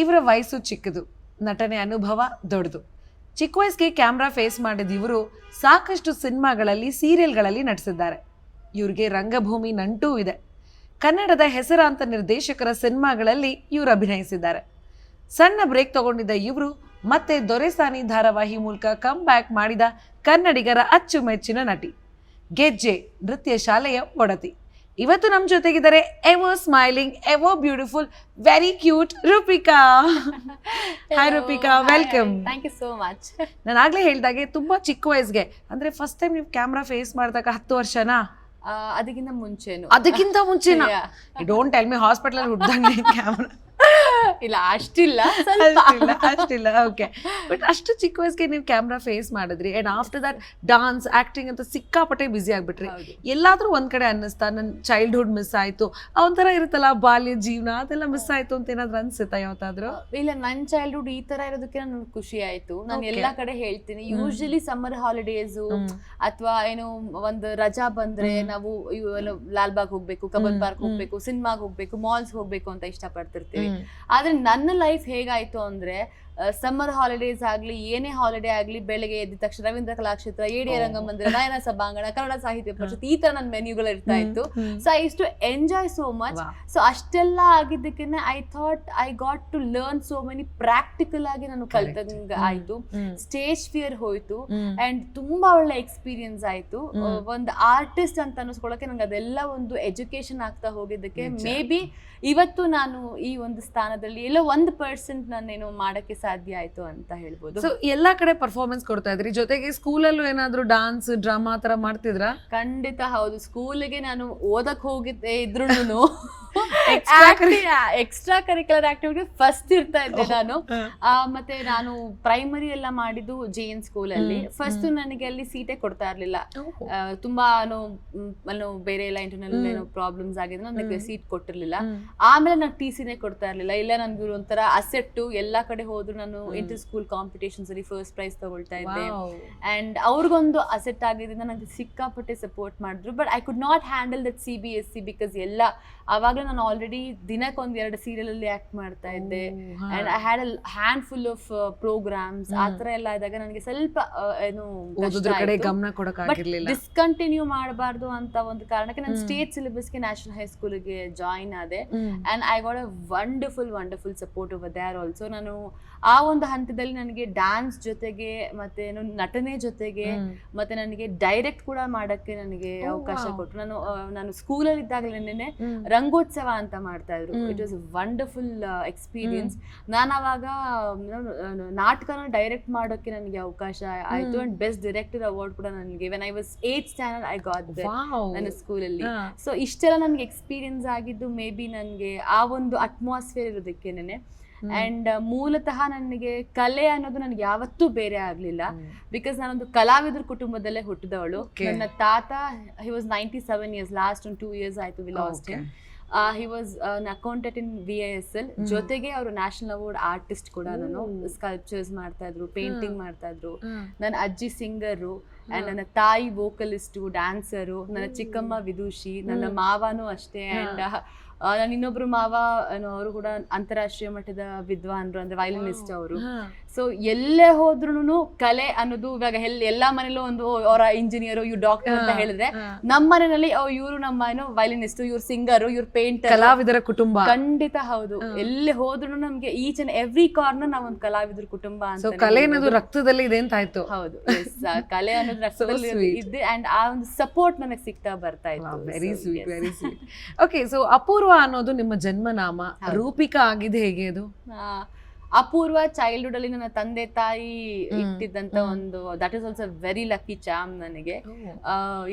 ಇವರ ವಯಸ್ಸು ಚಿಕ್ಕದು, ನಟನೆ ಅನುಭವ ದೊಡ್ಡದು. ಚಿಕ್ಕ ವಯಸ್ಸಿಗೆ ಕ್ಯಾಮ್ರಾ ಫೇಸ್ ಮಾಡಿದ ಇವರು ಸಾಕಷ್ಟು ಸಿನಿಮಾಗಳಲ್ಲಿ, ಸೀರಿಯಲ್ಗಳಲ್ಲಿ ನಟಿಸಿದ್ದಾರೆ. ಇವ್ರಿಗೆ ರಂಗಭೂಮಿ ನಂಟೂ ಇದೆ. ಕನ್ನಡದ ಹೆಸರಾಂತ ನಿರ್ದೇಶಕರ ಸಿನಿಮಾಗಳಲ್ಲಿ ಇವರು ಅಭಿನಯಿಸಿದ್ದಾರೆ. ಸಣ್ಣ ಬ್ರೇಕ್ ತಗೊಂಡಿದ್ದ ಇವರು ಮತ್ತೆ ದೊರೆಸಾನಿ ಧಾರಾವಾಹಿ ಮೂಲಕ ಕಮ್ ಬ್ಯಾಕ್ ಮಾಡಿದ ಕನ್ನಡಿಗರ ಅಚ್ಚುಮೆಚ್ಚಿನ ನಟಿ. ಗೆಜ್ಜೆ, ನೃತ್ಯ ಶಾಲೆಯ ಒಡತಿ. ಇವತ್ತು ನಮ್ಮ ಜೊತೆಗಿದ್ದಾರೆ ever smiling ever beautiful very cute Rupika. Hi Rupika welcome thank you so much ನಾನು ಆಗ್ಲೇ ಹೇಳ್ದಾಗೆ ತುಂಬಾ ಚಿಕ್ಕ ವಯಸ್ಸಿಗೆ ಅಂದ್ರೆ ಫಸ್ಟ್ ಟೈಮ್ ನೀವು ಕ್ಯಾಮ್ರಾ ಫೇಸ್ ಮಾಡಿದಾಗ ಹತ್ತು ವರ್ಷನಾ? ಅದಕ್ಕಿಂತ ಮುಂಚೆನು. ಅದಕ್ಕಿಂತ ಮುಂಚೆನಾ. ಡೋಂಟ್ ಟೆಲ್ ಮಿ ಹಾಸ್ಪಿಟಲ್ ಹುಡ್ದಂಗೆ ಕ್ಯಾಮ್ರಾ ಇಲ್ಲ ಅಷ್ಟಿಲ್ಲ ಅಷ್ಟಿಲ್ಲ ಅಷ್ಟಿಲ್ಲ ಓಕೆ ಬಟ್ ಅಷ್ಟು ಚಿಕ್ಕ ವಯಸ್ಸಿಗೆ ನೀವು ಕ್ಯಾಮ್ರಾ ಫೇಸ್ ಮಾಡಿದ್ರಿ and after that dance acting ಅಂತ ಸಿಕ್ಕಾಪಟ್ಟೆ ಬ್ಯುಸಿ ಆಗಿಬಿಟ್ರಿ. ಎಲ್ಲಾದರೂ ಒಂದ್ ಕಡೆ ಅನ್ನಿಸ್ತಾ ನನ್ನ ಚೈಲ್ಡ್ಹುಡ್ ಮಿಸ್ ಆಯ್ತು ಒಂಥರ ಇರುತ್ತಲ್ಲ ಬಾಲ್ಯ ಜೀವನ ಅದೆಲ್ಲ ಮಿಸ್ ಆಯ್ತು ಅಂತ ಏನಾದರೂ ಅನ್ಸುತ್ತಾ ಯಾವತ್ತಾದರೂ? ಇಲ್ಲ ನನ್ನ ಚೈಲ್ಡ್ಹುಡ್ ಈ ತರ ಇರೋದಕ್ಕೆ ನಾನು ಖುಷಿ ಆಯ್ತು. ನಾನು ಎಲ್ಲ ಕಡೆ ಹೇಳ್ತೀನಿ. ಯೂಶಲಿ ಸಮ್ಮರ್ ಹಾಲಿಡೇಸು ಅಥವಾ ಏನು ಒಂದು ರಜಾ ಬಂದ್ರೆ ನಾವು ಲಾಲ್ಬಾಗ್ ಹೋಗಬೇಕು ಕಬ್ಬನ್ ಹ್ಮ್, ಪಾರ್ಕ್ ಹೋಗಬೇಕು ಸಿನಿಮಾಗೆ ಹೋಗಬೇಕು ಮಾಲ್ಸ್ ಹೋಗಬೇಕು ಅಂತ ಇಷ್ಟಪಡ್ತಿರ್ತೀವಿ. ಆದ್ರೆ ನನ್ನ ಲೈಫ್ ಹೇಗಾಯಿತು ಅಂದ್ರೆ ಸಮ್ಮರ್ ಹಾಲಿಡೇಸ್ ಆಗಲಿ ಏನೇ ಹಾಲಿಡೇ ಆಗಲಿ ಬೆಳಗ್ಗೆ ಎದ್ದ ತಕ್ಷಣ ರವೀಂದ್ರ ಕಲಾಕ್ಷೇತ್ರ ಏಡಿಯ. ರಂಗಮಂದಿರ ನಾಯನ ಸಭಾಂಗಣ ಕನ್ನಡ ಸಾಹಿತ್ಯ ಪರಿಷತ್ ಈ ತರ ನನ್ನ ಮೆನ್ಯೂಗಳು ಇರ್ತಾ ಇತ್ತು. So I to enjoy so much. So ಅಷ್ಟೆಲ್ಲ ಆಗಿದ್ದಕ್ಕೆ I thought I got to learn so many practical ಆಗಿ ನಾನು. ಕಲ್ತಂಗ. ಆಯ್ತು ಸ್ಟೇಜ್ ಫಿಯರ್ ಹೋಯ್ತು ಅಂಡ್ ತುಂಬಾ ಒಳ್ಳೆ ಎಕ್ಸ್ಪೀರಿಯನ್ಸ್ ಆಯ್ತು. ಒಂದು ಆರ್ಟಿಸ್ಟ್ ಅಂತ ಅನಿಸ್ಕೊಳಕ್ಕೆ ನಂಗೆ ಅದೆಲ್ಲ ಒಂದು ಎಜುಕೇಶನ್ ಆಗ್ತಾ ಹೋಗಿದ್ದಕ್ಕೆ. ಮೇ ಬಿ ಇವತ್ತು ನಾನು ಈ ಒಂದು ಸ್ಥಾನದಲ್ಲಿ ಎಲ್ಲೋ ಒಂದು ಪರ್ಸೆಂಟ್ ನಾನೇನೋ ಮಾಡಕ್ಕೆ ಸಾಧ್ಯ ಆಯ್ತು ಅಂತ ಹೇಳ್ಬೋದು. ಸೊ ಎಲ್ಲಾ ಕಡೆ ಪರ್ಫಾರ್ಮೆನ್ಸ್ ಕೊಡ್ತಾ ಇದ್ರಿ. ಜೊತೆಗೆ ಸ್ಕೂಲಲ್ಲೂ ಏನಾದ್ರು ಡಾನ್ಸ್ ಡ್ರಾಮಾ ತರ ಮಾಡ್ತಿದ್ರಾ? ಖಂಡಿತ ಹೌದು. ಸ್ಕೂಲಿಗೆ ನಾನು ಓದಕ್ ಹೋಗಿದ್ದೆ ಇದ್ರು ಎಕ್ಸ್ಟ್ರಾ ಕರಿಕ್ಯುಲರ್ ಆಕ್ಟಿವಿಟಿ ಫಸ್ಟ್ ಇರ್ತಾ ಇದ್ದೆ ನಾನು. ಆ, ಮತ್ತೆ ನಾನು ಪ್ರೈಮರಿ ಎಲ್ಲ ಮಾಡಿದ್ದು ಜೆ ಎನ್ ಸ್ಕೂಲ್ ಅಲ್ಲಿ. ಫಸ್ಟ್ ನನಗೆ ಅಲ್ಲಿ ಸೀಟೇ ಕೊಡ್ತಾ ಇರ್ಲಿಲ್ಲ. ತುಂಬಾ ಬೇರೆ ಎಲ್ಲ ಇಂಟರ್ನಲ್. ಏನೋ ಪ್ರಾಬ್ಲಮ್ಸ್ ಆಗಿದ್ರೆ ನನಗೆ ಸೀಟ್ ಕೊಟ್ಟಿರ್ಲಿಲ್ಲ. ಆಮೇಲೆ ನಾನು ಟಿ ಸಿನೇ ಕೊಡ್ತಾ ಇರ್ಲಿಲ್ಲ. ಇಲ್ಲ ನನ್ಗೆ ಒಂಥರ ಅಸೆಟ್ ಎಲ್ಲಾ ಕಡೆ ಹೋದ್ರು ನಾನು. ಇಂಟರ್ ಸ್ಕೂಲ್ ಕಾಂಪಿಟೇಷನ್ಸ್ ಅಲ್ಲಿ ಫಸ್ಟ್ ಪ್ರೈಸ್ ತಗೊಳ್ತಾ ಇದ್ದೆ. ಅಂಡ್ ಅವ್ರಿಗೊಂದು ಅಸೆಟ್ ಆಗಿದ್ರಿಂದ ನನಗೆ ಸಿಕ್ಕಾಪಟ್ಟೆ ಸಪೋರ್ಟ್ ಮಾಡಿದ್ರು. But I could not handle that C B S C because ಎಲ್ಲ ಆವಾಗಲೇ ನಾನು ಆಲ್ರೆಡಿ ದಿನಕ್ಕೊಂದ್ ಎರಡು ಸೀರಿಯಲ್ ಅಲ್ಲಿ ಆಕ್ಟ್ ಮಾಡ್ತಾ ಇದ್ದೆ. And I had a handful of programs ಆ ಹ್ಮ್. ಎಲ್ಲ ಇದ್ದಾಗ ನನಗೆ ಸ್ವಲ್ಪ ಏನು ಗಮನ ಡಿಸ್ಕಂಟಿನ್ಯೂ ಮಾಡಬಾರ್ದು ಅಂತ ಒಂದು ಕಾರಣಕ್ಕೆ ನಾನು ಸ್ಟೇಟ್ ಸಿಲೆಬಸ್ಗೆ ನ್ಯಾಷನಲ್ ಹೈಸ್ಕೂಲ್ಗೆ ಜಾಯಿನ್ ಆದೆ. And I got a wonderful wonderful support over there also ನಾನು ಆ ಒಂದು ಹಂತದಲ್ಲಿ ನನಗೆ ಡ್ಯಾನ್ಸ್ ಜೊತೆಗೆ ಮತ್ತೆ ಏನು ನಟನೆ ಜೊತೆಗೆ ಮತ್ತೆ ನನಗೆ ಡೈರೆಕ್ಟ್ ಕೂಡ ಮಾಡಕ್ಕೆ ನನಗೆ ಅವಕಾಶ. ಕೊಟ್ಟರು. ನಾನು ನಾನು ಸ್ಕೂಲಲ್ಲಿ ಇದ್ದಾಗಲೇನೆ ಹ್ಮ್. ರಂಗೋತ್ಸವ ಅಂತ ಮಾಡ್ತಾ ಇದ್ರು ಇಟ್ ವಾಸ್ ವಂಡರ್ಫುಲ್ ಎಕ್ಸ್ಪೀರಿಯನ್ಸ್ ನಾನು ಅವಾಗ ನಾಟಕನ ಡೈರೆಕ್ಟ್ ಮಾಡೋಕ್ಕೆ ನನಗೆ ಅವಕಾಶ ಆಯ್ತು. ಅಂಡ್ ಬೆಸ್ಟ್ ಡೈರೆಕ್ಟರ್ ಅವಾರ್ಡ್ ಕೂಡ ನನಗೆ when I was eighth standard I got. ನನ್ನ ಸ್ಕೂಲಲ್ಲಿ. ಸೊ ಇಷ್ಟೆಲ್ಲ ನನಗೆ ಎಕ್ಸ್ಪೀರಿಯನ್ಸ್ ಆಗಿದ್ದು ಮೇ ಬಿ ನನಗೆ ಆ ಒಂದು ಅಟ್ಮಾಸ್ಫಿಯರ್ ಇರೋದಕ್ಕೇನೆ. ಅಂಡ್ ಮೂಲತಃ ನನಗೆ ಕಲೆ ಅನ್ನೋದು ನನಗೆ ಯಾವತ್ತೂ ಬೇರೆ ಆಗ್ಲಿಲ್ಲ. ಬಿಕಾಸ್ ನಾನೊಂದು ಕಲಾವಿದ್ರ ಕುಟುಂಬದಲ್ಲೇ ಹುಟ್ಟಿದವಳು ನನ್ನ ತಾತ he was ninety seven years last ಒಂದು ಟೂ ಇಯರ್ಸ್ ಆಯ್ತು we lost. He was accountant in V I S L. ಜೊತೆಗೆ ಅವರು ನ್ಯಾಷನಲ್ ಅವಾರ್ಡ್ ಆರ್ಟಿಸ್ಟ್ ಕೂಡ ನಾನು. ಸ್ಕಲ್ಪ್ಚರ್ಸ್ ಮಾಡ್ತಾ ಇದ್ರು ಪೇಂಟಿಂಗ್ ಮಾಡ್ತಾ ಇದ್ರು. ನನ್ನ ಅಜ್ಜಿ ಸಿಂಗರು ಅಂಡ್. ನನ್ನ ತಾಯಿ ವೋಕಲಿಸ್ಟು ಡ್ಯಾನ್ಸರು ನನ್ನ ಚಿಕ್ಕಮ್ಮ ವಿದುಷಿ ನನ್ನ. ಮಾವನೂ ಅಷ್ಟೇ ಅಂಡ್ ನನ್ನ ಇನ್ನೊಬ್ರು ಮಾವ ಅವರು ಕೂಡ ಅಂತಾರಾಷ್ಟ್ರೀಯ ಮಟ್ಟದ ವಿದ್ವಾನ್ರು ಅಂದ್ರೆ ವೈಲಿನಿಸ್ಟ್ ಅವರು. ಸೊ ಎಲ್ಲೇ ಹೋದ್ರು ಕಲೆ ಅನ್ನೋದು ಇವಾಗ ಎಲ್ ಎಲ್ಲಾ ಮನೇಲೂ ಒಂದು ಅವರ ಇಂಜಿನಿಯರ್ ಇವ್ರು ಡಾಕ್ಟರ್ ಅಂತ ಹೇಳಿದ್ರೆ ನಮ್ಮ ಮನೆಯಲ್ಲಿ ಇವರು ನಮ್ಮ ಏನೋ ವೈಲಿನಿಸ್ಟ್ ಇವ್ರು ಸಿಂಗರ್ ಇವ್ರು ಪೇಂಟರ್ ಕಲಾವಿದರ ಕುಟುಂಬ. ಖಂಡಿತ ಹೌದು. ಎಲ್ಲಿ ಹೋದ್ರು ನಮ್ಗೆ ಈಚ್ ಅಂಡ್ ಎವ್ರಿ ಕಾರ್ನರ್ ನಾವೊಂದು ಕಲಾವಿದರ ಕುಟುಂಬ ಅಂತ ಕಲೆ ಅನ್ನೋದು ರಕ್ತದಲ್ಲಿ ಇದೆ ಅಂತ ಆಯ್ತು. ಹೌದು. ಕಲೆ ಅನ್ನೋದು ರಕ್ತದಲ್ಲಿ ಇದೆ ಅಂಡ್ ಆ ಒಂದು ಸಪೋರ್ಟ್ ನನಗೆ ಸಿಗ್ತಾ ಬರ್ತಾ ಇತ್ತು. Very sweet very sweet okay so Apoorva ಅನ್ನೋದು ನಿಮ್ಮ ಜನ್ಮನಾಮ. ರೂಪಿಕ ಆಗಿದೆ ಹೇಗೆ ಅದು? ಅಪೂರ್ವ ಚೈಲ್ಡ್ಹುಡ್ ಅಲ್ಲಿ ನನ್ನ ತಂದೆ ತಾಯಿ ಇಟ್ಟಿದ್ದಂತ ಒಂದು that is also very lucky charm ನನಗೆ.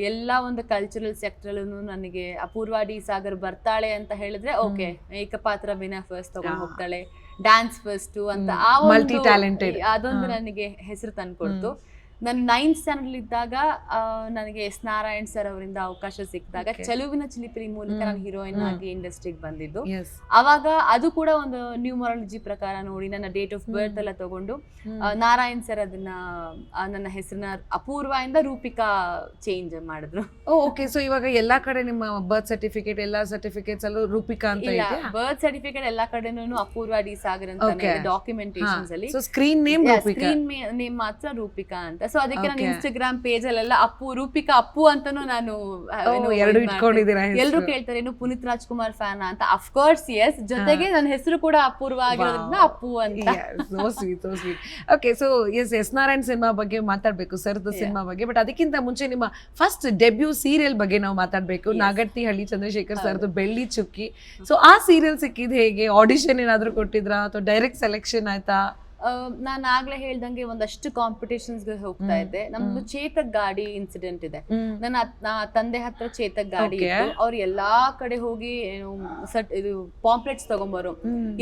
ಎಲ್ಲ ಎಲ್ಲಾ ಒಂದು ಕಲ್ಚರಲ್ ಸೆಕ್ಟರ್ ನನಗೆ ಅಪೂರ್ವ ಡಿ ಸಾಗರ್ ಬರ್ತಾಳೆ ಅಂತ ಹೇಳಿದ್ರೆ ಓಕೆ ಏಕಪಾತ್ರ ಅಭಿನಯ ಫಸ್ಟ್ ತಗೊಂಡು ಹೋಗ್ತಾಳೆ. ಡ್ಯಾನ್ಸ್ ಫಸ್ಟ್ ಅಂತ ಆ. ಅದೊಂದು. ನನಗೆ ಹೆಸರು ತಂದ್ಕೊಡ್ತು. ನಾನು ನೈನ್ತ್ ಸ್ಟ್ಯಾಂಡರ್ಡ್ ಇದ್ದಾಗ ನನಗೆ ಎಸ್ ನಾರಾಯಣ್ ಸರ್ ಅವರಿಂದ ಅವಕಾಶ ಸಿಕ್ಕಿದಾಗ. ಚೆಲುವಿನ ಚಿಲಿಪಿಲಿ ಮೂಲಕ. ನಾನು ಹೀರೋಯಿನ್. ಆಗಿ ಇಂಡಸ್ಟ್ರಿಗೆ ಬಂದಿದ್ದು. ಅವಾಗ ಅದು ಕೂಡ ಒಂದು ನ್ಯೂಮರಾಲಜಿ ಪ್ರಕಾರ ನೋಡಿ ನನ್ನ ಡೇಟ್ ಆಫ್ ಬರ್ತ್ ಎಲ್ಲ ತಗೊಂಡು ನಾರಾಯಣ್ ಸರ್ ಅದನ್ನ ನನ್ನ ಹೆಸರನ್ನ ಅಪೂರ್ವ ಇಂದ ರೂಪಿಕಾ ಚೇಂಜ್ ಮಾಡಿದ್ರು. ಓಕೆ ಸೊ ಇವಾಗ ಎಲ್ಲಾ ಕಡೆ ನಿಮ್ಮ ಬರ್ತ್ ಸರ್ಟಿಫಿಕೇಟ್ ಎಲ್ಲಾ ಸರ್ಟಿಫಿಕೇಟ್ಸ್ ಅಲ್ಲೂ ರೂಪಿಕಾ ಅಂತ ಇಲ್ಲ ಬರ್ತ್ ಸರ್ಟಿಫಿಕೇಟ್ ಎಲ್ಲಾ ಕಡೆನೂ ಅಪೂರ್ವ ಡಿ ಸಾಗರ್ ಅಂತ ಡಾಕ್ಯುಮೆಂಟೇಷನ್ಸ್ ಡಾಕ್ಯುಮೆಂಟೇಶನ್ಸ್ ಅಲ್ಲಿ. So screen name Rupika? Screen name ಮಾತ್ರ ರೂಪಿಕಾ ಅಂತ ಸೊ ಅದಕ್ಕೆ ನಾನು. ಇನ್ಸ್ಟಾಗ್ರಾಮ್ ಪೇಜ್ ಅಲ್ಲೆಲ್ಲ ಅಪ್ಪು ರೂಪಿಕಾ ಅಪ್ಪು ಅಂತಾನು ನಾನು ಎರಡು ಇಟ್ಕೊಂಡಿದ್ದೀರಾ ಎಲ್ರು ಹೆಸ್ರು. ಕೇಳ್ತಾರೆ ಏನು ಪುನೀತ್ ರಾಜ್ಕುಮಾರ್ ಫ್ಯಾನ್ ಅಂತ. ಅಫ್ಕೋರ್ಸ್ ಎಸ್ ಜೊತೆಗೆ ನನ್ನ ಹೆಸರು ಕೂಡ ಅಪೂರ್ವ ಆಗಿರೋದ್ರಿಂದ ಅಪ್ಪು ಅಂತ. So sweet so sweet okay so S S Narayan cinema ಬಗ್ಗೆ ಮಾತಾಡ್ಬೇಕು ಸರ್ದ. ಸಿನಿಮಾ ಬಗ್ಗೆ. ಬಟ್ ಅದಕ್ಕಿಂತ ಮುಂಚೆ ನಿಮ್ಮ ಫಸ್ಟ್ ಡೆಬ್ಯೂ ಸೀರಿಯಲ್ ಬಗ್ಗೆ ನಾವು ಮಾತಾಡ್ಬೇಕು. ನಾಗಟ್ಟಿ ಹಳ್ಳಿ ಚಂದ್ರಶೇಖರ್. ಸರ್ದು ಬೆಳ್ಳಿ ಚುಕ್ಕಿ. ಸೊ ಆ ಸೀರಿಯಲ್ ಸಿಕ್ಕಿದ್ ಹೇಗೆ? ಆಡಿಷನ್ ಏನಾದ್ರೂ ಕೊಟ್ಟಿದ್ರಾ? ಅಥವಾ ಡೈರೆಕ್ಟ್ ಸೆಲೆಕ್ಷನ್ ಆಯ್ತಾ? ನಾನು ಆಗ್ಲೇ ಹೇಳ್ದಂಗೆ ಒಂದಷ್ಟು ಕಾಂಪಿಟೇಷನ್ಸ್ಗೆ ಹೋಗ್ತಾ. ಇದ್ದೆ. ನಮ್ದು. ಚೇತಕ್ ಗಾಡಿ ಇನ್ಸಿಡೆಂಟ್ ಇದೆ. ನನ್ನ ತಂದೆ ಹತ್ರ ಚೇತಕ್ ಗಾಡಿ. ಇತ್ತು. ಅವ್ರು ಎಲ್ಲಾ ಕಡೆ ಹೋಗಿ ಸಟ್ ಇದು ಪಾಂಪ್ಲೆಟ್ಸ್ ತಗೊಂಬರು.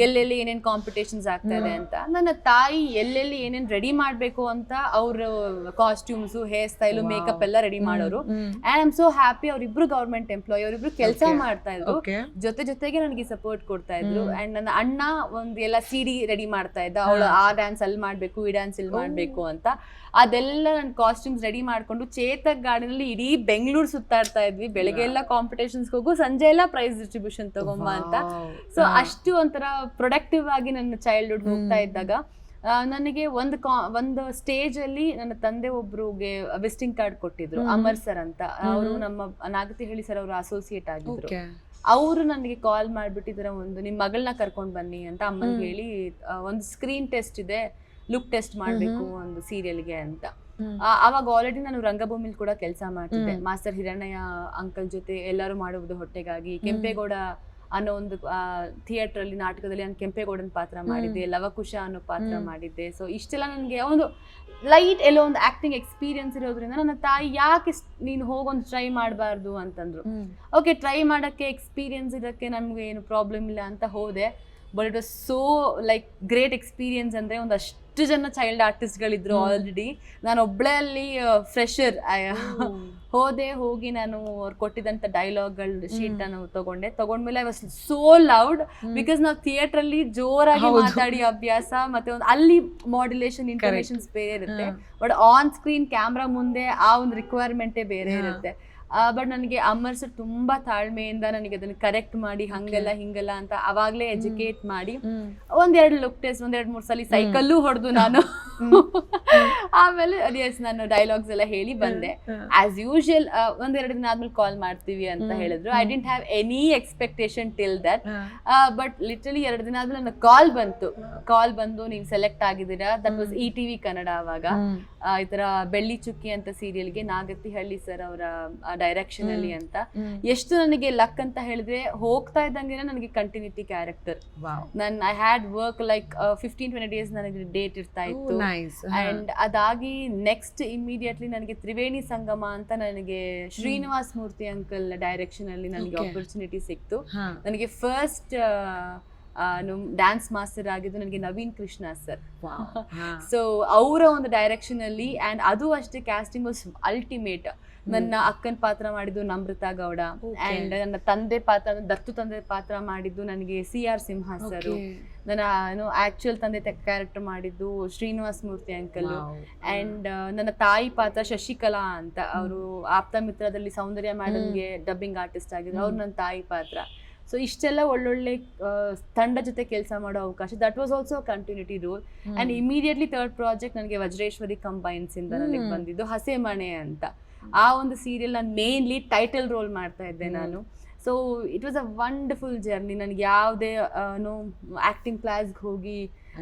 ಎಲ್ಲೆಲ್ಲಿ ಏನೇನ್ ಕಾಂಪಿಟೇಷನ್ಸ್ ಆಗ್ತಾ ಇದೆ ಅಂತ. ನನ್ನ ತಾಯಿ ಎಲ್ಲೆಲ್ಲಿ ಏನೇನ್ ರೆಡಿ ಮಾಡ್ಬೇಕು ಅಂತ ಅವ್ರ ಕಾಸ್ಟ್ಯೂಮ್ಸ್ ಹೇರ್ ಸ್ಟೈಲು. ಮೇಕಪ್ ಎಲ್ಲ ರೆಡಿ ಮಾಡೋರು. And I am so happy ಅವ್ರಿಬ್ರು ಗವರ್ಮೆಂಟ್ ಎಂಪ್ಲಾಯ್ ಅವ್ರಿಬ್ರು ಕೆಲಸ ಮಾಡ್ತಾ ಇದ್ರು. ಜೊತೆ ಜೊತೆಗೆ ನನಗೆ ಸಪೋರ್ಟ್ ಕೊಡ್ತಾ ಇದ್ರು. ಅಂಡ್ ನನ್ನ ಅಣ್ಣ ಒಂದು ಎಲ್ಲ ಸಿಡಿ ರೆಡಿ ಮಾಡ್ತಾ ಇದ್ದ. ಅವಳು ಹಾ. ಡ್ಯಾನ್ಸ್ ಅಲ್ಲಿ ಮಾಡ್ಬೇಕು ಈ ಡ್ಯಾನ್ಸ್ ಇಲ್ಲಿ. ಮಾಡ್ಬೇಕು ಅಂತ. ಅದೆಲ್ಲ ನನ್ನ ಕಾಸ್ಟ್ಯೂಮ್ಸ್ ರೆಡಿ ಮಾಡ್ಕೊಂಡು ಚೇತಕ್ ಗಾರ್ಡನಲ್ಲಿ ಇಡೀ ಬೆಂಗಳೂರು ಸುತ್ತಾಡ್ತಾ ಇದ್ವಿ. ಬೆಳಗ್ಗೆ ಎಲ್ಲ ಕಾಂಪಿಟೇಷನ್ಸ್ ಹೋಗು ಸಂಜೆ ಎಲ್ಲ ಪ್ರೈಸ್ ಡಿಸ್ಟ್ರಿಬ್ಯೂಷನ್ ತಗೊಂಬ ಅಂತ. ಸೊ ಅಷ್ಟು ಒಂಥರ ಪ್ರೊಡಕ್ಟಿವ್ ಆಗಿ ನನ್ನ ಚೈಲ್ಡ್ಹುಡ್ ಹೋಗ್ತಾ ಇದ್ದಾಗ ನನಗೆ ಒಂದು ಕಾ ಒಂದು ಸ್ಟೇಜ್ ಅಲ್ಲಿ ನನ್ನ ತಂದೆ ಒಬ್ರಿಗೆ ವಿಸಿಟಿಂಗ್ ಕಾರ್ಡ್ ಕೊಟ್ಟಿದ್ರು ಅಮರ್ ಸರ್ ಅಂತ. ಅವರು ನಮ್ಮ ನಾಗತಿ ಹೇಳಿ ಸರ್ ಅವರು ಅಸೋಸಿಯೇಟ್ ಆಗಿದ್ರು. ಅವರು ನನಗೆ ಕಾಲ್ ಮಾಡ್ಬಿಟ್ಟಿದ್ರ ಒಂದು ನಿಮ್ಮ ಮಗಳನ್ನ ಕರ್ಕೊಂಡ್ ಬನ್ನಿ ಅಂತ ಅಮ್ಮನಿಗೆ ಹ್ಮ್. ಹೇಳಿ ಒಂದು ಸ್ಕ್ರೀನ್ ಟೆಸ್ಟ್ ಇದೆ ಲುಕ್ ಟೆಸ್ಟ್ ಮಾಡಬೇಕು ಒಂದು ಸೀರಿಯಲ್ಗೆ ಅಂತ. ಅವಾಗ ಆಲ್ರೆಡಿ ನಾನು ರಂಗಭೂಮಿಲಿ ಕೂಡ ಕೆಲಸ ಮಾಡ್ತಿದ್ದೆ. ಮಾಸ್ಟರ್ ಹಿರಣ್ಣಯ್ಯ ಅಂಕಲ್ ಜೊತೆ ಎಲ್ಲರೂ ಮಾಡುವುದು ಹೊಟ್ಟೆಗಾಗಿ ಕೆಂಪೇಗೌಡ ಅನ್ನೋ ಒಂದು ಥಿಯೇಟರ್ ಅಲ್ಲಿ ನಾಟಕದಲ್ಲಿ ನಾನು ಕೆಂಪೇಗೌಡನ ಪಾತ್ರ ಮಾಡಿದ್ದೆ ಲವಕುಶ ಅನ್ನೋ ಪಾತ್ರ ಮಾಡಿದ್ದೆ. ಸೊ ಇಷ್ಟೆಲ್ಲ ನನಗೆ ಒಂದು ಲೈಟ್ ಎಲ್ಲೋ ಒಂದು ಆಕ್ಟಿಂಗ್ ಎಕ್ಸ್ಪೀರಿಯನ್ಸ್ ಇರೋದ್ರಿಂದ ನನ್ನ ತಾಯಿ ಯಾಕೆ ನೀನ್ ಹೋಗೊಂದು ಟ್ರೈ ಮಾಡಬಾರ್ದು ಅಂತಂದ್ರು. ಓಕೆ ಟ್ರೈ ಮಾಡೋಕ್ಕೆ ಎಕ್ಸ್ಪೀರಿಯನ್ಸ್ ಇದಕ್ಕೆ ನಮಗೆ ಏನು ಪ್ರಾಬ್ಲಮ್ ಇಲ್ಲ ಅಂತ ಹೋದೆ. But it was so like great experience ಅಂದರೆ ಅಷ್ಟು ಜನ ಚೈಲ್ಡ್ ಆರ್ಟಿಸ್ಟ್ಗಳಿದ್ರು. ಆಲ್ರೆಡಿ ನಾನು ಒಬ್ಬಳೇ ಅಲ್ಲಿ ಫ್ರೆಶರ್ ಹೋದೆ ಹೋಗಿ ನಾನು ಅವ್ರು ಕೊಟ್ಟಿದ್ದಂಥ ಡೈಲಾಗ್ಗಳ ಶೀಟ್ ಅನ್ನು ತಗೊಂಡೆ. ತಗೊಂಡ್ಮೇಲೆ I was so loud because ನಾವು ಥಿಯೇಟರ್ ಅಲ್ಲಿ ಜೋರಾಗಿ. ಮಾತಾಡಿ ಅಭ್ಯಾಸ ಮತ್ತೆ ಒಂದು ಅಲ್ಲಿ ಮಾಡ್ಯುಲೇಷನ್ ಇನ್ಫಾರ್ಮೇಶನ್ಸ್ ಬೇರೆ ಇರುತ್ತೆ. ಬಟ್ ಆನ್ ಸ್ಕ್ರೀನ್ ಕ್ಯಾಮ್ರಾ ಮುಂದೆ ಆ ಒಂದು ರಿಕ್ವೈರ್ಮೆಂಟೇ ಬೇರೆ. ಇರುತ್ತೆ. ಬಟ್ ನನಗೆ ಅಮ್ಮರ್ ಸರ್ ತುಂಬಾ ತಾಳ್ಮೆಯಿಂದ ನನಗೆ ಅದನ್ನ ಕರೆಕ್ಟ್ ಮಾಡಿ ಹಂಗೆಲ್ಲ ಹಿಂಗಲ್ಲ ಅಂತ ಅವಾಗ್ಲೇ ಎಜುಕೇಟ್ ಮಾಡಿ. ಒಂದೆರಡು ಲುಕ್ ಟೆಸ್ಟ್ ಒಂದೆರಡು ಮೂರು ಸಲ ಸೈಕಲ್ ಹೊಡೆದು ನಾನು. ಆಮೇಲೆ ಅದೇ ಎಸ್ ನಾನು ಡೈಲಾಗ್ಸ್ ಎಲ್ಲ ಹೇಳಿ ಬಂದೆ. ಆಸ್ ಯೂಶುವಲ್ ಒಂದೆರಡು ದಿನ ಆದ್ಮೇಲೆ ಕಾಲ್ ಮಾಡ್ತೀವಿ ಅಂತ ಹೇಳಿದ್ರು. I. Didn't have any expectation till that but literally ಎರಡು ದಿನ ಆದ್ಮೇಲೆ ನನ್ನ ಕಾಲ್ ಬಂತು. ಕಾಲ್ ಬಂದು ನೀವು ಸೆಲೆಕ್ಟ್ ಆಗಿದ್ದೀರಾ? ದಟ್ ವಾಸ್ ಇ ಕನ್ನಡ ಅವಾಗ. ಈ ತರ ಬೆಳ್ಳಿ ಚುಕ್ಕಿ ಅಂತ ಸೀರಿಯಲ್ಗೆ ನಾಗತಿ ಹಳ್ಳಿ ಸರ್ ಅವರ ಡೈರೆಕ್ಷನ್ ಅಲ್ಲಿ. ಅಂತ. ಎಷ್ಟು ನನಗೆ ಲಕ್ ಅಂತ ಹೇಳಿದ್ರೆ ಹೋಗ್ತಾ ಇದ್ದಂಗೆ ನನಗೆ ಕಂಟಿನ್ಯೂಟಿ ಕ್ಯಾರೆಕ್ಟರ್ ನನ್ I had work like fifteen twenty days ನನಗೆ ಡೇಟ್ ಇರ್ತಾ ಇತ್ತು. ಅಂಡ್ ಅದಾಗಿ ನೆಕ್ಸ್ಟ್ ಇಮಿಡಿಯೇಟ್ಲಿ ನನಗೆ ತ್ರಿವೇಣಿ ಸಂಗಮ ಅಂತ ನನಗೆ ಶ್ರೀನಿವಾಸ್ ಮೂರ್ತಿ ಅಂಕಲ್ ಡೈರೆಕ್ಷನ್ ಅಲ್ಲಿ ನನಗೆ. ಆಪರ್ಚುನಿಟಿ ಸಿಕ್ತು. ನನಗೆ ಫಸ್ಟ್ ಡ್ಯಾನ್ಸ್ ಮಾಸ್ಟರ್ ಆಗಿದ್ದು ನನಗೆ ನವೀನ್ ಕೃಷ್ಣ ಸರ್ ಸೊ ಅವರ ಒಂದು ಡೈರೆಕ್ಷನ್ ಅಲ್ಲಿ ಅಂಡ್ ಅದು ಅಷ್ಟೇ ಕ್ಯಾಸ್ಟಿಂಗ್ ವಾಸ್ ಅಲ್ಟಿಮೇಟ್ ನನ್ನ ಅಕ್ಕನ ಪಾತ್ರ ಮಾಡಿದ್ದು ನಮ್ರತಾ ಗೌಡ ಅಂಡ್ ನನ್ನ ತಂದೆ ಪಾತ್ರ ದತ್ತು ತಂದೆ ಪಾತ್ರ ಮಾಡಿದ್ದು ನನಗೆ ಸಿ ಆರ್ ಸಿಂಹ ಸರ್ ನನ್ನ ಏನು ಆಕ್ಚುಯಲ್ ತಂದೆ ಕ್ಯಾರೆಕ್ಟರ್ ಮಾಡಿದ್ದು ಶ್ರೀನಿವಾಸ್ ಮೂರ್ತಿ ಅಂಕಲ್ ಅಂಡ್ ನನ್ನ ತಾಯಿ ಪಾತ್ರ ಶಶಿಕಲಾ ಅಂತ. ಅವರು ಆಪ್ತ ಮಿತ್ರದಲ್ಲಿ ಸೌಂದರ್ಯ ಮೇಡಮ್ಗೆ ಡಬ್ಬಿಂಗ್ ಆರ್ಟಿಸ್ಟ್ ಆಗಿದ್ರು. ಅವ್ರು ನನ್ನ ತಾಯಿ ಪಾತ್ರ. ಸೊ ಇಷ್ಟೆಲ್ಲ ಒಳ್ಳೊಳ್ಳೆ ತಂಡ ಜೊತೆ ಕೆಲಸ ಮಾಡೋ ಅವಕಾಶ. That was also continuity role and immediately third project ನನಗೆ ವಜ್ರೇಶ್ವರಿ ಕಂಬೈನ್ಸ್ ಇಂದ ನನಗೆ ಬಂದಿದ್ದು. ಹಸೆ ಮನೆ ಅಂತ ಆ ಒಂದು ಸೀರಿಯಲ್ ನಾನು ಮೇನ್ಲಿ ಟೈಟಲ್ ರೋಲ್ ಮಾಡ್ತಾ ಇದ್ದೆ ನಾನು. So it was a wonderful journey ನನಗೆ ಯಾವುದೇ ನೋ ಆಕ್ಟಿಂಗ್ ಕ್ಲಾಸ್ಗೆ ಹೋಗಿ